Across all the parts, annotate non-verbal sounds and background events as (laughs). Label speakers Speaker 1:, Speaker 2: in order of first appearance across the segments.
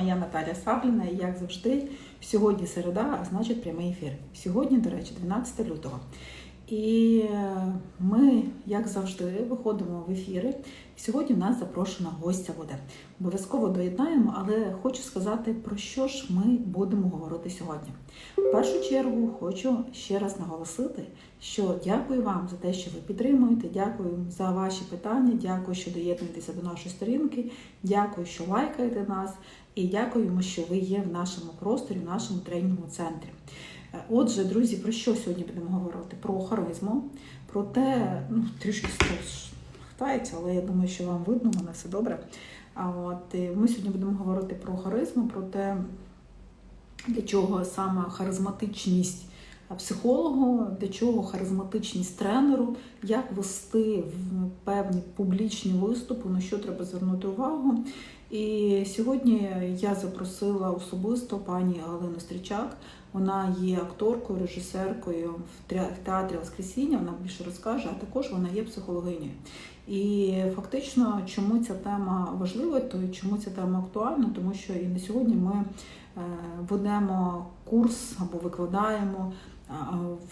Speaker 1: Я Наталя Сабліна, і як завжди, сьогодні середа, а значить прямий ефір. Сьогодні, до речі, 12 лютого. І е, ми, як завжди, виходимо в ефіри. Сьогодні в нас запрошена гостя буде. Обов'язково доєднаємо, але хочу сказати, про що ж ми будемо говорити сьогодні. В першу чергу хочу ще раз наголосити, що дякую вам за те, що ви підтримуєте. Дякую за ваші питання. Дякую, що доєднуєтеся до нашої сторінки. Дякую, що лайкаєте нас. І дякуємо, що ви є в нашому просторі, в нашому тренінговому центрі. Е, Отже, друзі, про що сьогодні будемо говорити? Про харизму, про те, ну трішки хтається, але я думаю, що вам видно, мене все добре. А от ми сьогодні будемо говорити про харизму, про те, для чого саме харизматичність психологу, для чого харизматичність тренеру, як вести в певні публічні виступи, на що треба звернути увагу. І сьогодні я запросила особисто пані Галину Стрічак. Вона є акторкою, режисеркою в театрі Воскресіння. Вона більше розкаже, а також вона є психологинею. І фактично, чому ця тема важлива, то чому ця тема актуальна, тому що і на сьогодні ми е, ведемо курс або викладаємо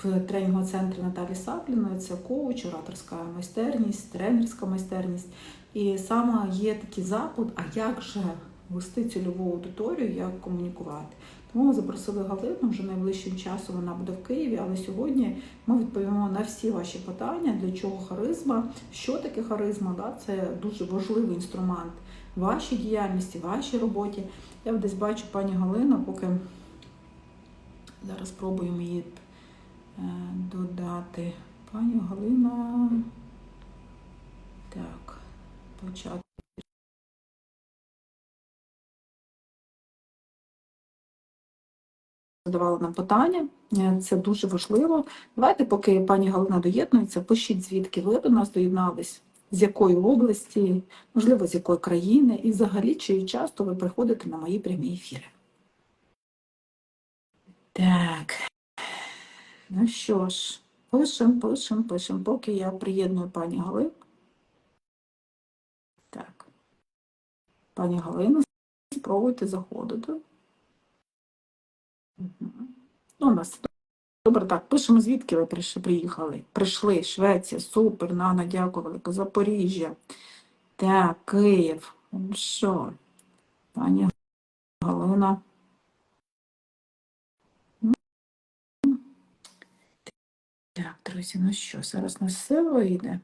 Speaker 1: в тренінговому центрі Наталі Сапліної. Це коуч, ораторська майстерність, тренерська майстерність. І саме є такий запит, а як же вести цільову аудиторію, як комунікувати. Тому ми запросили Галину, вже найближчим часом вона буде в Києві, але сьогодні ми відповімо на всі ваші питання, для чого харизма, що таке харизма, да? це дуже важливий інструмент вашій діяльності, вашій роботі. Я десь бачу пані Галину, поки зараз спробуємо її е, додати. Пані Галина. Так, почати. Задавали нам питання, Е, це дуже важливо. Давайте, поки пані Галина доєднується, пишіть, звідки ви до нас доєднались, з якої області, можливо, з якої країни, і взагалі, чи часто ви приходите на мої прямі ефіри. Так. Ну що ж, пишемо, пишемо, пишемо, поки я приєдную пані Галину. Так. Пані Галина, спробуйте заходити. Ну, нас добре, так, пишемо, звідки ви приїхали. Прийшли, Швеція, супер, Нана, дякую велике, Запоріжжя. Так, Київ. Ну Що? Пані Галина. Так, друзі, ну що, зараз на все вийде.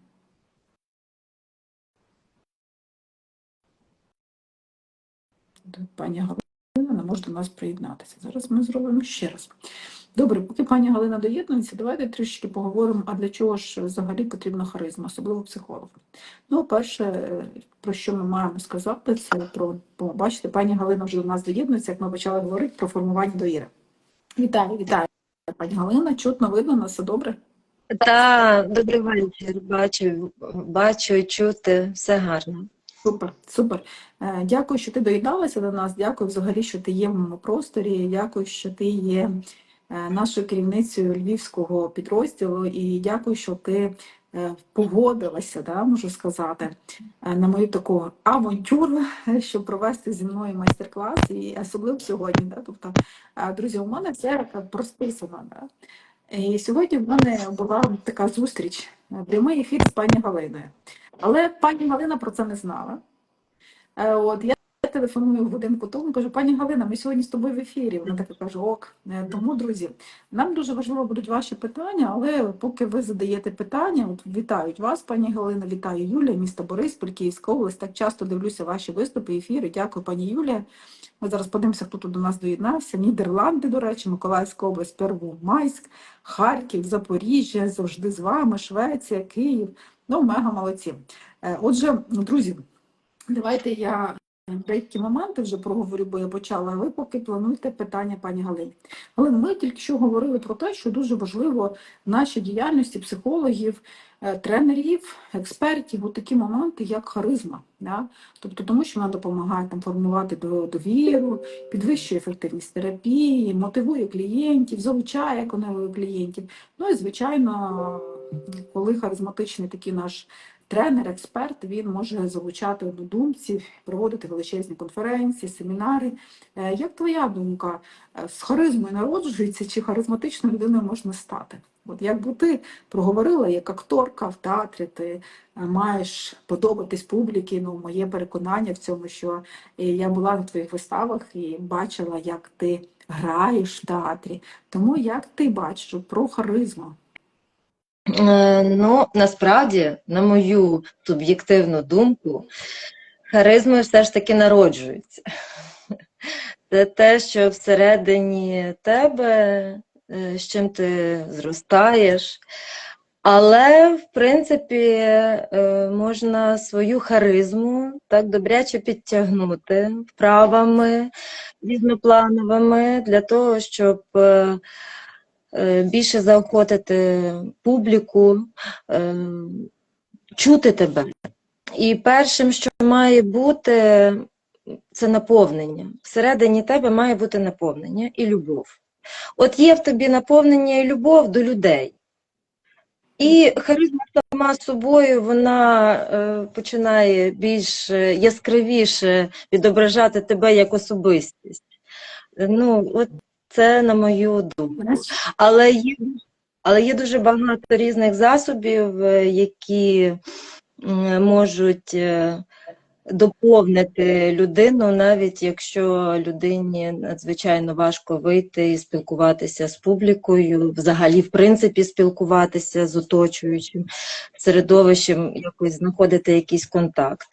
Speaker 1: Пані Галина не може до нас приєднатися. Зараз ми зробимо ще раз. Добре, поки пані Галина доєднується, давайте трішки поговоримо, а для чого ж взагалі потрібна харизма, особливо психологу. Ну, перше, про що ми маємо сказати, це про, бачите, пані Галина вже до нас доєднується, як ми почали говорити про формування довіри. Вітаю, вітаю, пані Галина, чутно видно, на все добре?
Speaker 2: Так, добрий вечір. Бачу, бачу, чути, все гарно.
Speaker 1: Супер, супер. Е, Дякую, що ти доєдналася до нас. Дякую взагалі, що ти є в моєму просторі. Дякую, що ти є е, нашою керівницею львівського підрозділу. І дякую, що ти е, погодилася, да, можу сказати, на мою таку авантюру, щоб провести зі мною майстер-клас, і особливо сьогодні. Да? Тобто, друзі, у мене все розписано. Да? І сьогодні в мене була така зустріч, прямий ефір з пані Галиною. Але пані Галина про це не знала. Е, От я телефоную в годинку тому, кажу, пані Галина, ми сьогодні з тобою в ефірі. Вона така каже, ок. Е, Тому, друзі, нам дуже важливо будуть ваші питання, але поки ви задаєте питання, от вітають вас, пані Галина, вітаю Юлія, місто Бориспіль, Київська область. Так часто дивлюся ваші виступи, ефіри. Дякую, пані Юлія. Ми зараз подивимося, хто тут до нас доєднався. Нідерланди, до речі, Миколаївська область, Первомайськ, Харків, Запоріжжя, завжди з вами, Швеція, Київ. Ну, мега молодці. Е, Отже, друзі, давайте я деякі моменти вже проговорю, бо я почала. Ви поки плануйте питання пані Галині. Але ми тільки що говорили про те, що дуже важливо в нашій діяльності психологів, е, тренерів, експертів, от такі моменти, як харизма. Да? Тобто, тому що вона допомагає там формувати довіру, підвищує ефективність терапії, мотивує клієнтів, залучає клієнтів. Ну і звичайно, коли харизматичний такий наш тренер, експерт, він може залучати однодумців, проводити величезні конференції, семінари. Е, Як твоя думка, е, з харизмою народжується чи харизматичною людиною можна стати? От як би ти проговорила, як акторка в театрі, ти е, маєш подобатись публіки. Ну, моє переконання в цьому, що я була на твоїх виставах і бачила, як ти граєш в театрі. Тому як ти бачиш про харизму?
Speaker 2: Е, Ну, насправді, на мою суб'єктивну думку, харизми все ж таки народжуються. Це те, що всередині тебе, е, з чим ти зростаєш. Але, в принципі, е, можна свою харизму так добряче підтягнути вправами різноплановими для того, щоб більше заохотити публіку, е, чути тебе. І першим, що має бути, це наповнення. Всередині тебе має бути наповнення і любов. От є в тобі наповнення і любов до людей. І харизма сама собою вона е, починає більш е, яскравіше відображати тебе як особистість. Е, Ну, от це на мою думку. Але є, але є дуже багато різних засобів, е, які можуть е, доповнити людину, навіть якщо людині надзвичайно важко вийти і спілкуватися з публікою, взагалі, в принципі, спілкуватися з оточуючим середовищем, якось знаходити якийсь контакт.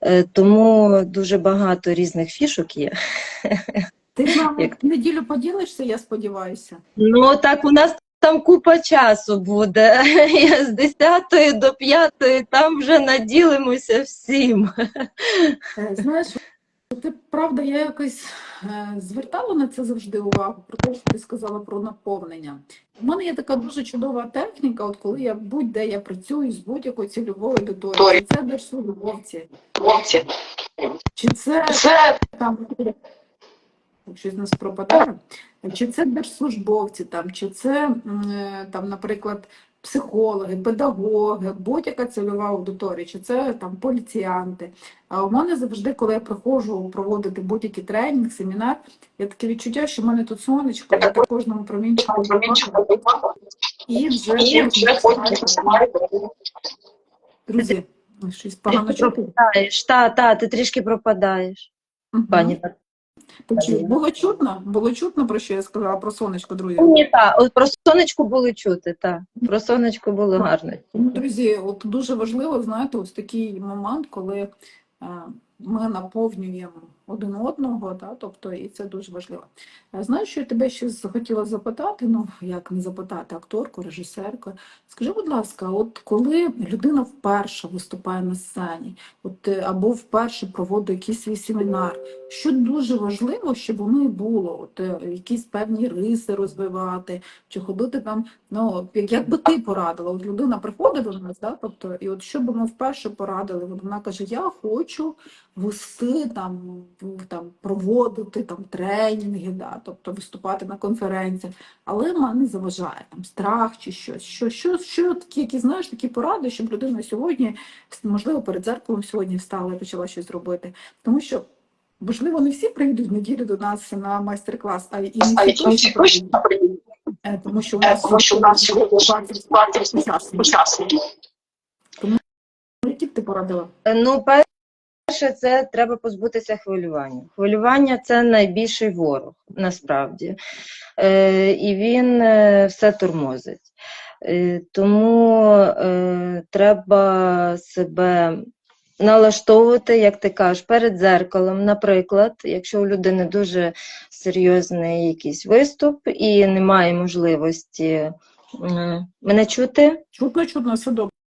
Speaker 2: Е, Тому дуже багато різних фішок є. (laughs)
Speaker 1: Ти з нами
Speaker 2: Як-
Speaker 1: неділю поділишся, я сподіваюся.
Speaker 2: Ну так у нас там купа часу буде. (laughs) Я з 10 до 5 там вже наділимося всім.
Speaker 1: Е, Знаєш, ти правда, я якось е, звертала на це завжди увагу, про те, що ти сказала про наповнення. У мене є така дуже чудова техніка, от коли я будь-де я працюю з будь-якою цільовою аудиторією, чи це держслужбовці, чи це там щось у нас пропадає, чи це держслужбовці, там, чи це е, там, наприклад, психологи, педагоги, будь-яка цільова аудиторія, чи це там поліціянти. А у мене завжди, коли я приходжу проводити будь-який тренінг, семінар, є таке відчуття, що в мене тут сонечко, я по кожному промінчику і вже друзі, щось погано чути.
Speaker 2: Та, та, ти трішки пропадаєш, пані.
Speaker 1: Було чутно? Було чутно, про що я сказала про сонечко, друзі.
Speaker 2: Ні, так, от про сонечко було чути, так. Про сонечко було гарно.
Speaker 1: Друзі, от дуже важливо, знаєте, ось такий момент, коли е, ми наповнюємо один одного, да, тобто, і це дуже важливо. Знаєш, що я тебе ще захотіла запитати, ну, як не запитати, акторку, режисерку. Скажи, будь ласка, от коли людина вперше виступає на сцені, от, е, або вперше проводить якийсь свій семінар, що дуже важливо, щоб у неї було, от, е, якісь певні риси розвивати, чи ходити там Ну, як, би ти порадила? От людина приходить до нас, да, тобто, і от що би ми вперше порадили, вона каже, я хочу вести там, там проводити там тренінги, да, тобто виступати на конференціях, але мене заважає там страх чи щось. Що, що, що такі, які знаєш, такі поради, щоб людина сьогодні, можливо, перед дзеркалом сьогодні встала і почала щось робити. Тому що Можливо, не всі прийдуть в неділю до нас на майстер-клас, а і не всі точно прийдуть. Е, Тому що у нас
Speaker 3: Тому що у нас сьогодні
Speaker 1: 20
Speaker 3: 20
Speaker 1: учасників.
Speaker 3: учасників.
Speaker 1: Які б ти порадила?
Speaker 2: Ну, перше, це треба позбутися хвилювання. Хвилювання це найбільший ворог, насправді. Е, і він е, все тормозить. Е, тому е, треба себе налаштовувати, як ти кажеш, перед дзеркалом. Наприклад, якщо у людини дуже серйозний якийсь виступ і немає можливості мене чути.
Speaker 1: Чутно, чутно, все добре.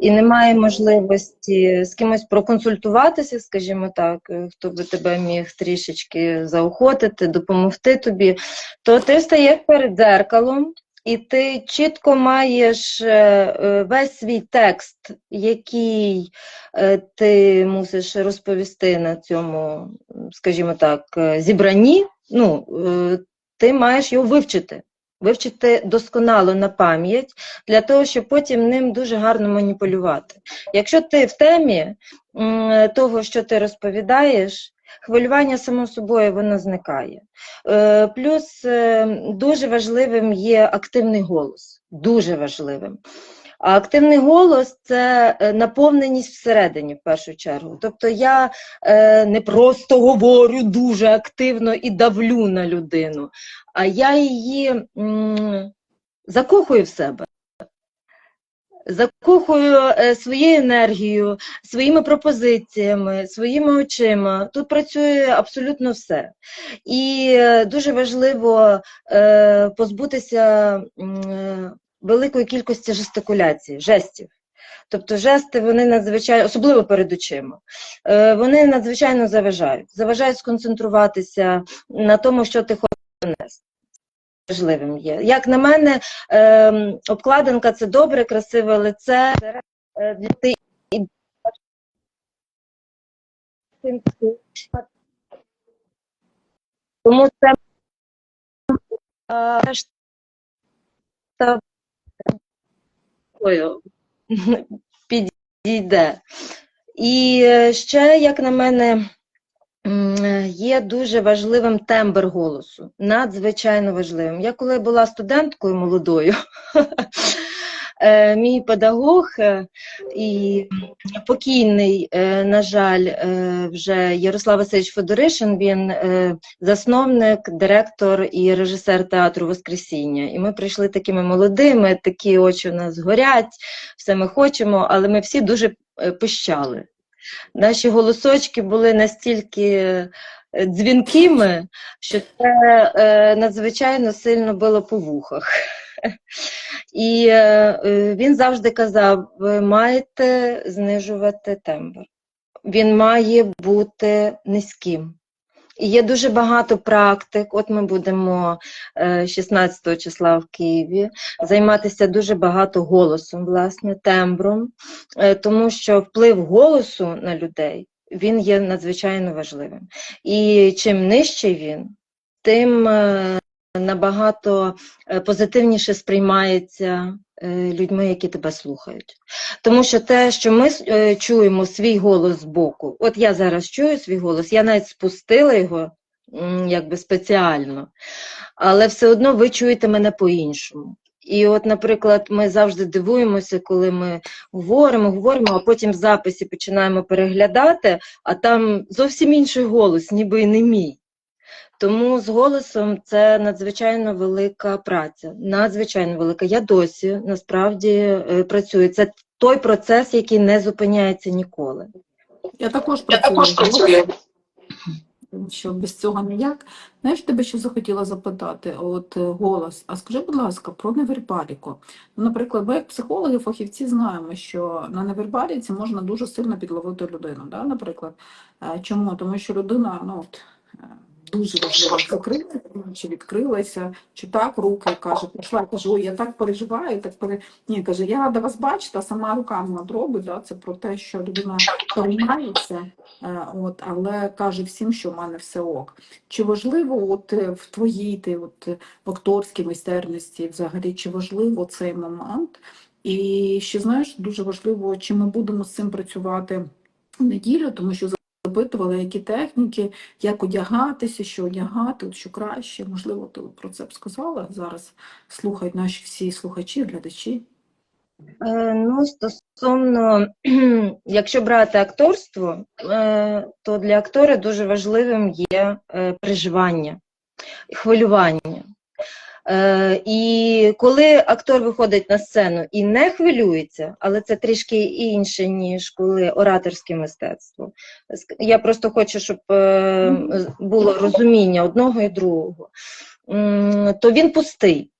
Speaker 2: І немає можливості з кимось проконсультуватися, скажімо так, е, хто би тебе міг трішечки заохотити, допомогти тобі, то ти стаєш перед дзеркалом. І ти чітко маєш е, е, весь свій текст, який ти мусиш розповісти на цьому, скажімо так, зібранні. Ну, ти маєш його вивчити. Вивчити досконало на пам'ять, для того, щоб потім ним дуже гарно маніпулювати. Якщо ти в темі того, що ти розповідаєш, хвилювання само собою воно зникає. Е, Плюс е, дуже важливим є активний голос. Дуже важливим. А активний голос це е, наповненість всередині, в першу чергу. Тобто я е, не просто говорю дуже активно і давлю на людину, а я її м, закохую в себе. Закохую е, своєю енергією, своїми пропозиціями, своїми очима. Тут працює абсолютно все. І е, дуже важливо позбутися великої кількості жестикуляції, жестів. Тобто жести вони надзвичайно, особливо перед очима, е, вони надзвичайно заважають. Заважають сконцентруватися на тому, що ти хочеш донести. Важливим є. Як на мене, е, обкладинка це добре, красиве лице е, для ти тому це е, такою підійде. І е, ще, як на мене, е, є дуже важливим тембр голосу. Надзвичайно важливим. Я коли була студенткою молодою, (laughs) мій педагог е, і покійний, е, на жаль, е, вже Ярослав Васильович Федоришин, він е, засновник, директор і режисер театру Воскресіння. І ми прийшли такими молодими, такі очі у нас горять, все ми хочемо, але ми всі дуже е, пищали. Наші голосочки були настільки е, дзвінкими, що це е, надзвичайно сильно било по вухах. І е, е, він завжди казав: ви маєте знижувати тембр. Він має бути низьким. І є дуже багато практик. От ми будемо е, 16 числа в Києві займатися дуже багато голосом, власне, тембром, е, тому що вплив голосу на людей він є надзвичайно важливим. І чим нижчий він, тим е, набагато е, позитивніше сприймається е, людьми, які тебе слухають. Тому що те, що ми е, чуємо свій голос збоку, от я зараз чую свій голос, я навіть спустила його якби спеціально, але все одно ви чуєте мене по-іншому. І от, наприклад, ми завжди дивуємося, коли ми говоримо, говоримо, а потім в записі починаємо переглядати, а там зовсім інший голос, ніби і не мій. Тому з голосом це надзвичайно велика праця, надзвичайно велика. Я досі насправді е, працюю. Це той процес, який не зупиняється ніколи.
Speaker 1: Я також
Speaker 3: Я
Speaker 1: працюю.
Speaker 3: також працюю.
Speaker 1: Тому що без цього ніяк. Знаєш, тебе ще захотіла запитати, от е, голос. А скажи, будь ласка, про невербаліку. Ну, наприклад, ми як психологи, фахівці знаємо, що на невербаліці можна дуже сильно підловити людину. Да? Наприклад, Е, чому? Тому що людина, ну от. Дуже важливо закрилася, чи відкрилася, чи так руки каже, пішла, кажу, ой, я так переживаю, так пере... Ні, каже, я рада вас бачити, а сама руками от робить, да, це про те, що людина переймається, е, от, але каже всім, що в мене все ок. Чи важливо от е, в твоїй ти, от, в акторській майстерності взагалі, чи важливо цей момент? І ще знаєш, дуже важливо, чи ми будемо з цим працювати в неділю, тому що запитували, які техніки, як одягатися, що одягати, що краще. Можливо, ти про це б сказала. Зараз слухають наші всі слухачі, глядачі.
Speaker 2: Е, Ну, стосовно, (clears throat) якщо брати акторство, е, то для актора дуже важливим є е, переживання, хвилювання. Е, І коли актор виходить на сцену і не хвилюється, але це трішки інше, ніж коли ораторське мистецтво. Я просто хочу, щоб е, було розуміння одного і другого, то він пустий,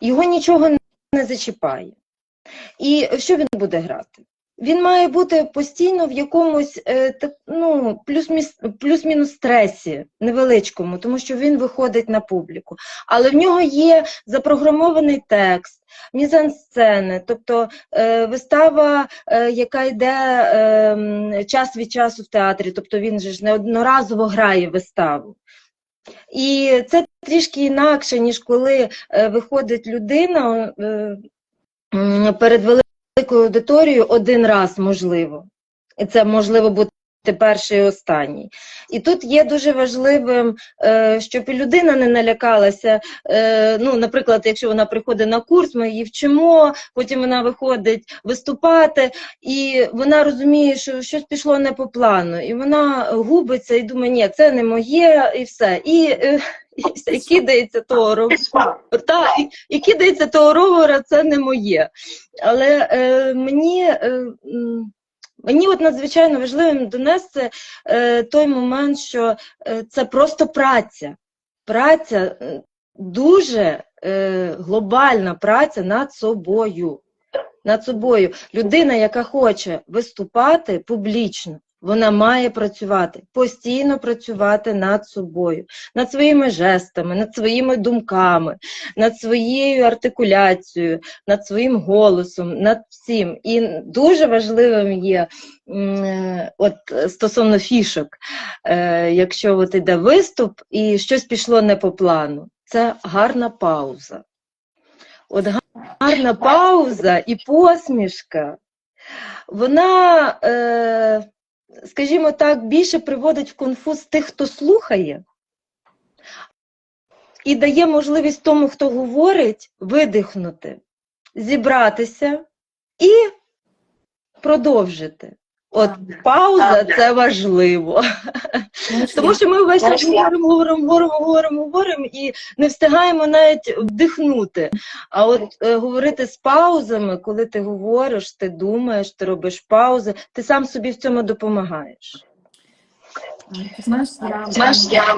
Speaker 2: його нічого не зачіпає. І що він буде грати? Він має бути постійно в якомусь е, ну, плюс-мінус стресі невеличкому, тому що він виходить на публіку. Але в нього є запрограмований текст, мізансцени, тобто е, вистава, е, яка йде час від часу в театрі, тобто він же ж не одноразово грає виставу. І це трішки інакше, ніж коли виходить людина перед великою аудиторією один раз, можливо. І це можливо бути перший і останній. І тут є дуже важливим, е, щоб і людина не налякалася. Е, Ну, наприклад, якщо вона приходить на курс, ми її вчимо, потім вона виходить виступати, і вона розуміє, що щось пішло не по плану, і вона губиться і думає, ні, це не моє, і все. І, е, і, кидається того ровера. Та, і, і кидається того ровера, це не моє. Але е, мені. Е, Мені от надзвичайно важливим донести е, той момент, що е, це просто праця. Праця е, дуже е, глобальна праця над собою. Над собою. Людина, яка хоче виступати публічно, вона має працювати, постійно працювати над собою, над своїми жестами, над своїми думками, над своєю артикуляцією, над своїм голосом, над всім. І дуже важливим є, от стосовно фішок, е, якщо от іде виступ і щось пішло не по плану, це гарна пауза. От гарна пауза і посмішка, вона, е, скажімо так, більше приводить в конфуз тих, хто слухає, і дає можливість тому, хто говорить, видихнути, зібратися і продовжити. От пауза це важливо. Тому що ми весь час говоримо, говоримо, говоримо, говоримо, говоримо і не встигаємо навіть вдихнути. А от е, говорити з паузами, коли ти говориш, ти думаєш, ти робиш паузи, ти сам собі в цьому допомагаєш.
Speaker 1: Знаєш, я,
Speaker 3: Знаєш, я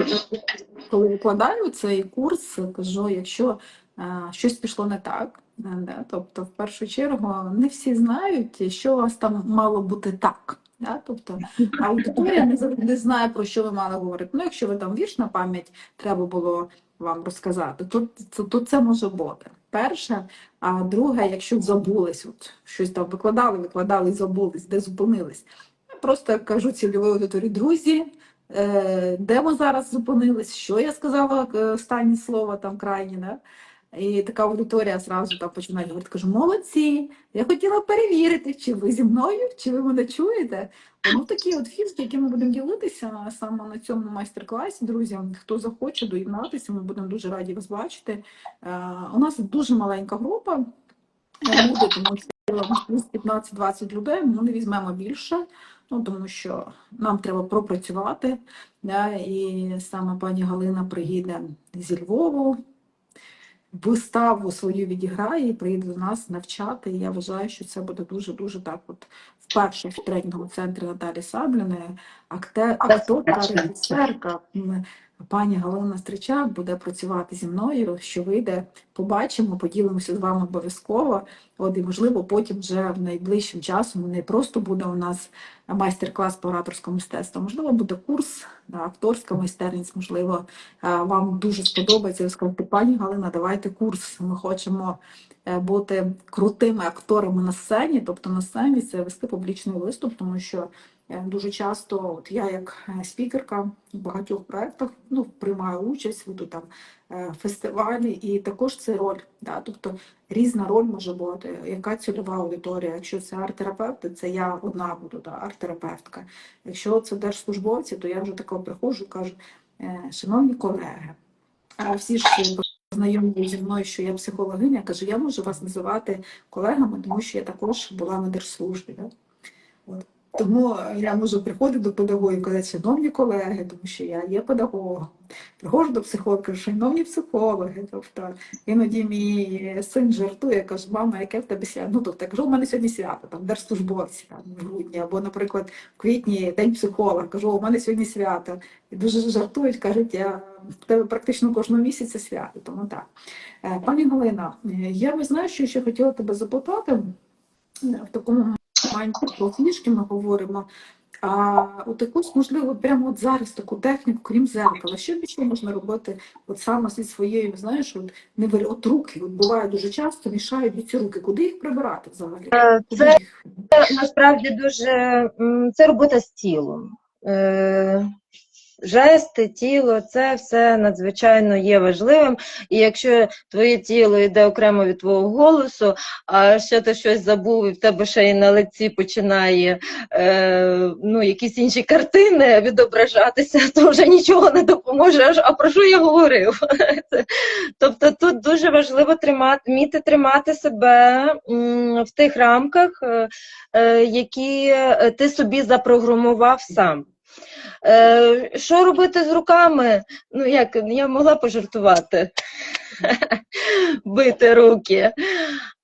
Speaker 1: коли викладаю цей курс, кажу, якщо е, щось пішло не так, да, тобто в першу чергу не всі знають, що у вас там мало бути так. Да? Тобто аудиторія не завжди знає, про що ви мали говорити. Ну, якщо ви там вірш на пам'ять треба було вам розказати, то, то, то це може бути. Перше, а друге, якщо забулись, от щось там викладали, викладали забулись, де зупинились. Я просто кажу цільовій аудиторії, друзі, е, де ми зараз зупинились, що я сказала е, останнє слово там крайнє, да? І така аудиторія зразу там починає говорити, кажу, молодці, я хотіла перевірити, чи ви зі мною, чи ви мене чуєте. Ну такі от фішки, які ми будемо ділитися саме на цьому майстер-класі, друзі. Хто захоче доєднатися, ми будемо дуже раді вас бачити. Е, У нас дуже маленька група. е, Буде, тому що плюс 15-20 людей, ми не візьмемо більше, ну тому що нам треба пропрацювати. Да, і саме пані Галина приїде зі Львову, виставу свою відіграє і приїде до нас навчати. І я вважаю, що це буде дуже-дуже так. От вперше в тренінговому центрі Наталі Сабліної акте- акторка, режисерка. Пані Галина Стричак буде працювати зі мною, що вийде, побачимо, поділимося з вами обов'язково. От і можливо, потім вже в найближчим часом не просто буде у нас майстер-клас по ораторському мистецтву, можливо, буде курс да, акторська майстерність. Можливо, вам дуже сподобається. Ви пані Галина, давайте курс. Ми хочемо е, бути крутими акторами на сцені, тобто на сцені це вести публічний виступ, тому що дуже часто, от я як е, спікерка в багатьох проєктах ну, приймаю участь, веду там е, фестивалі, і також це роль. Да? Тобто різна роль може бути. Яка цільова аудиторія? Якщо це арт-терапевти, це я одна буду, да, арт-терапевтка. Якщо це держслужбовці, то я вже тако приходжу і кажу, «Е, шановні колеги, а всі ж знайомі зі мною, що я психологиня, кажу, я можу вас називати колегами, тому що я також була на держслужбі. Да? От. Тому я можу приходити до педагогів і казати, шановні колеги, тому що я є педагогом. Приходжу до психолога, шановні психологи. Тобто іноді мій син жартує, каже, мама, яке в тебе свято? Ну, тобто, я кажу, у мене сьогодні свято, там держслужбовці там, в грудні, або, наприклад, в квітні день психолога. Кажу, у мене сьогодні свято. І дуже жартують, кажуть, я в тебе практично кожного місяця свято. Тому так. Е, Пані Галина, е, я ви знаю, що ще хотіла тебе запитати е, в такому моменті про книжки, ми говоримо. А от якусь, можливо, прямо от зараз таку техніку, крім зеркала, що більше можна робити от саме зі своєю, знаєш, от не вир- от руки, от буває дуже часто мішають ці руки. Куди їх прибирати взагалі?
Speaker 2: Це,
Speaker 1: Це
Speaker 2: насправді дуже це робота з тілом. Жести, тіло, це все надзвичайно є важливим. І якщо твоє тіло йде окремо від твого голосу, а ще ти щось забув, і в тебе ще й на лиці починає е, ну, якісь інші картини відображатися, (laughs) то вже нічого не допоможе. А про що я говорив? (laughs) Тобто тут дуже важливо тримати, вміти тримати себе в тих рамках, е, е, які е, ти собі запрограмував сам. Е, Що робити з руками? Ну, як я могла пожартувати, бити руки.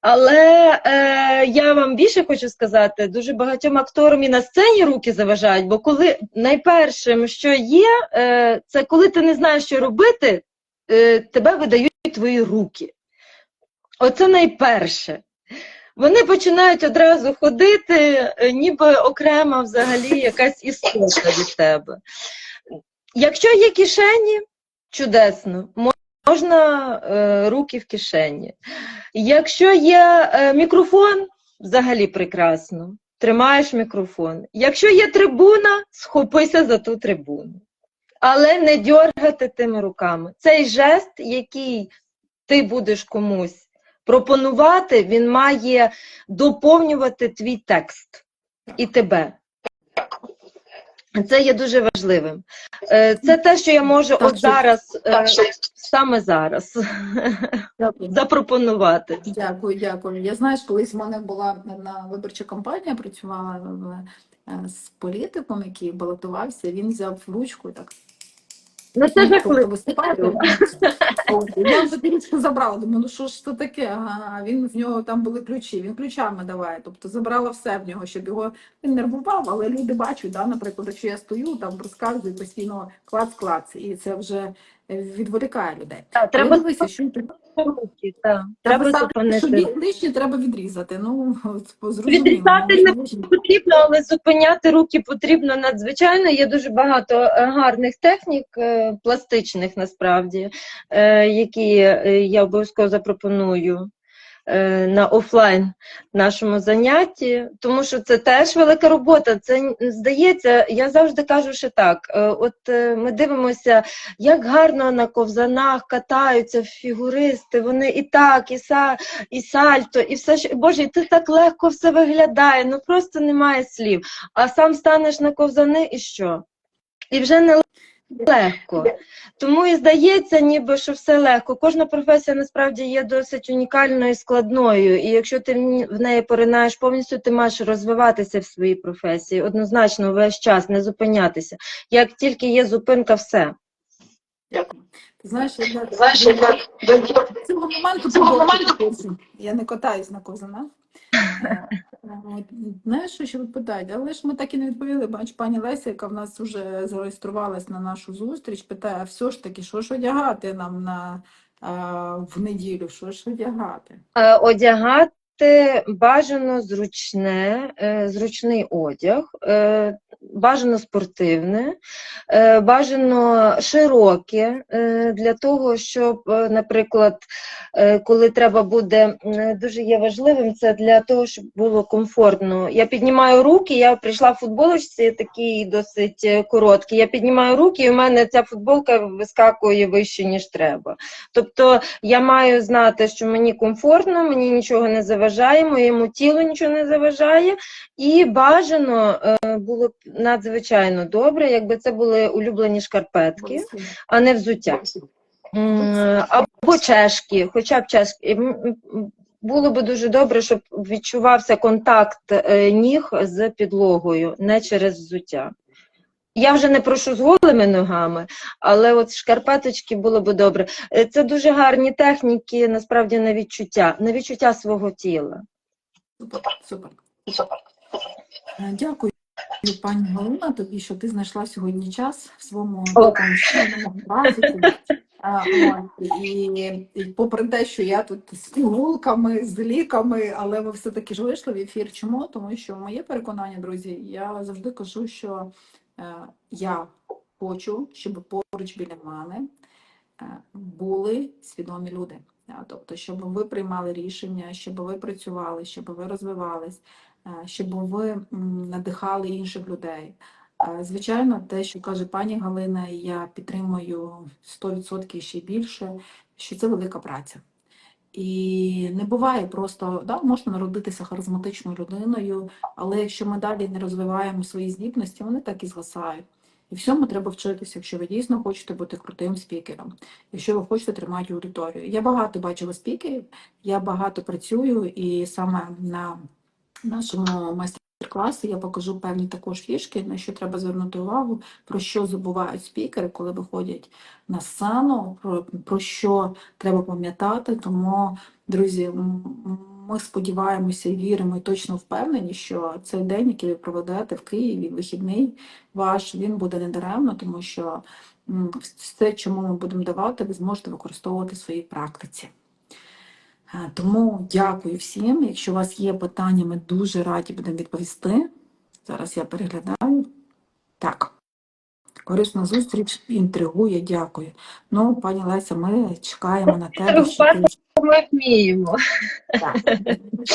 Speaker 2: Але е, я вам більше хочу сказати, дуже багатьом акторам і на сцені руки заважають, бо коли найпершим, що є, е, це коли ти не знаєш, що робити, е, тебе видають твої руки. Оце найперше. Вони починають одразу ходити, е, ніби окрема взагалі якась істота від тебе. Якщо є кишені, чудесно, можна е, руки в кишені. Якщо є е, мікрофон, взагалі прекрасно. Тримаєш мікрофон. Якщо є трибуна, схопися за ту трибуну. Але не дьоргати тими руками. Цей жест, який ти будеш комусь пропонувати, він має доповнювати твій текст і тебе. Це є дуже важливим. Е, Це те, що я можу
Speaker 1: Так,
Speaker 2: от зараз, е, саме зараз
Speaker 1: Дякую. (laughs)
Speaker 2: запропонувати.
Speaker 1: Дякую, дякую. Я знаєш, колись в мене була на виборча кампанія, працювала е, з політиком, який балотувався. Він взяв ручку і так.
Speaker 2: Ну це жахливо.
Speaker 1: Я вже (laughs) ту забрала. Думаю, ну що ж це таке? Ага, а він в нього там були ключі. Він ключами давай. Тобто забрала все в нього, щоб його він нервував, але люди бачать, да, наприклад, що я стою, там розказую постійно клац-клац, і це вже е, відволікає людей.
Speaker 2: Треба
Speaker 1: дивися, що
Speaker 2: руки, так.
Speaker 1: Треба ставити, що
Speaker 2: зупинити.
Speaker 1: бі- треба відрізати. Ну, зрозуміло.
Speaker 2: Відрізати не потрібно, але зупиняти руки потрібно надзвичайно. Є дуже багато е, гарних технік е, пластичних насправді, е, які я обов'язково запропоную. Е, На офлайн нашому занятті, тому що це теж велика робота. Це здається, я завжди кажу, що так. е, От е, ми дивимося, як гарно на ковзанах катаються фігуристи. Вони і так, і са, і сальто, і все що Боже, це так легко все виглядає. Ну просто немає слів. А сам станеш на ковзани і що? І вже не легко. Тому і здається, ніби що все легко. Кожна професія насправді є досить унікальною і складною. І якщо ти в неї поринаєш повністю, ти маєш розвиватися в своїй професії. Однозначно, весь час не зупинятися. Як тільки є зупинка, все.
Speaker 1: Дякую. Ти знаєш, я
Speaker 3: Знаєш, я
Speaker 1: для
Speaker 3: для-
Speaker 1: цього моменту
Speaker 3: цього
Speaker 1: подобається
Speaker 3: моменту-
Speaker 1: хлопцям. я не катаюсь на ковзанах. Е, от, Знаєш, що ще питають? Але ж ми так і не відповіли. Бач, пані Леся, яка в нас вже зареєструвалась на нашу зустріч, питає, а все ж таки, що ж одягати нам на, а, в неділю? Що ж одягати?
Speaker 2: Е, Одягати бажано зручне, е, зручний одяг, е, бажано спортивне, е, бажано широке е, для того, щоб, е, наприклад, коли треба буде, дуже є важливим, це для того, щоб було комфортно. Я піднімаю руки, я прийшла в футболочці, такий досить короткий. Я піднімаю руки, і у мене ця футболка вискакує вище, ніж треба. Тобто я маю знати, що мені комфортно, мені нічого не заважає, моєму тілу нічого не заважає, і бажано було б надзвичайно добре, якби це були улюблені шкарпетки, а не взуття. Або чешки, хоча б чешки. Було б дуже добре, щоб відчувався контакт е, ніг з підлогою, не через взуття. Я вже не прошу з голими ногами, але от шкарпеточки було б добре. Е, Це дуже гарні техніки, насправді на відчуття, на відчуття свого тіла.
Speaker 1: Супер, супер. Е, Дякую, пані Галина, тобі, що ти знайшла сьогодні час в своєму графіку. І, і попри те, що я тут з пігулками, з ліками, але ви все-таки ж вийшли в ефір. Чому? Тому що моє переконання, друзі, я завжди кажу, що е, я хочу, щоб поруч біля мене е, були свідомі люди. Е, Тобто, щоб ви приймали рішення, щоб ви працювали, щоб ви розвивались, щоб ви надихали інших людей. Е, Звичайно, те, що каже пані Галина, я підтримую 100% і ще більше, що це велика праця. І не буває просто, да, можна народитися харизматичною людиною, але якщо ми далі не розвиваємо свої здібності, вони так і згасають. І всьому треба вчитися, якщо ви дійсно хочете бути крутим спікером, якщо ви хочете тримати аудиторію. Я багато бачила спікерів, я багато працюю, і саме на нашому майстер-класі я покажу певні також фішки, на що треба звернути увагу, про що забувають спікери, коли виходять на сцену, про, про що треба пам'ятати. Тому, друзі, ми сподіваємося і віримо, і точно впевнені, що цей день, який ви проведете в Києві, вихідний ваш, він буде недаремно, тому що все, чому ми будемо давати, ви зможете використовувати в своїй практиці. Е, Тому дякую всім. Якщо у вас є питання, ми дуже раді будемо відповісти. Зараз я переглядаю. Так. Корисна зустріч інтригує, дякую. Ну, пані Леся, ми чекаємо на тебе. що
Speaker 2: Ми вміємо.
Speaker 1: Так.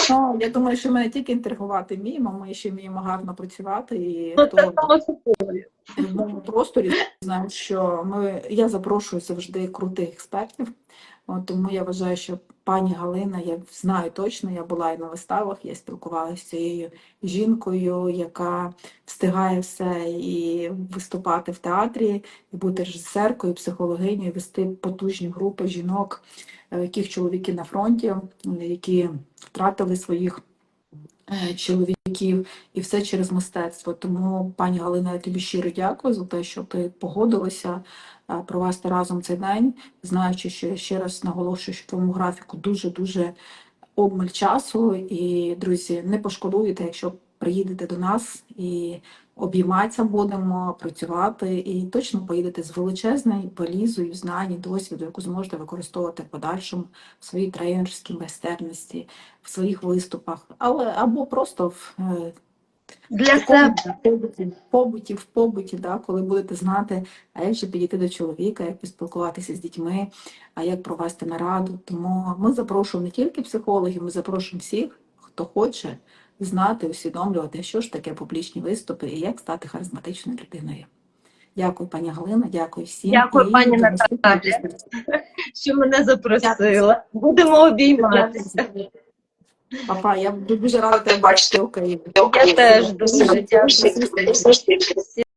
Speaker 1: Ну, я думаю, що ми не тільки інтригувати вміємо, ми ще вміємо гарно працювати. І
Speaker 2: Ну, це
Speaker 1: в просторі знаю, що ми, я запрошую завжди крутих експертів. От, тому я вважаю, що пані Галина, я знаю точно, я була і на виставах, я спілкувалася з цією жінкою, яка встигає все і виступати в театрі, і бути режисеркою, психологинею, вести потужні групи жінок, е, яких чоловіки на фронті, е, які втратили своїх чоловіків, і все через мистецтво. Тому, пані Галина, я тобі щиро дякую за те, що ти погодилася е, провести разом цей день, знаючи, що я ще раз наголошую, що в твоєму графіку дуже-дуже обмаль часу. І, друзі, не пошкодуєте, якщо приїдете до нас і обійматися будемо, працювати, і точно поїдете з величезною валізою знань і досвіду, яку зможете використовувати в подальшому в своїй тренерській майстерності, в своїх виступах, але або просто в е,
Speaker 2: Для себе.
Speaker 1: побуті, побуті, в побуті, да, коли будете знати, а як же підійти до чоловіка, як поспілкуватися з дітьми, а як провести нараду. Тому ми запрошуємо не тільки психологів, ми запрошуємо всіх, хто хоче знати, усвідомлювати, що ж таке публічні виступи і як стати харизматичною людиною. Дякую, пані Галина, дякую всім.
Speaker 2: Дякую,
Speaker 1: І
Speaker 2: пані
Speaker 1: Наталі,
Speaker 2: Наталя. (laughs) Що мене запросила. Будемо обійматися.
Speaker 1: Папа, я дуже рада тебе бачити в Україні.
Speaker 2: Я теж дуже дякую.
Speaker 3: Дякую.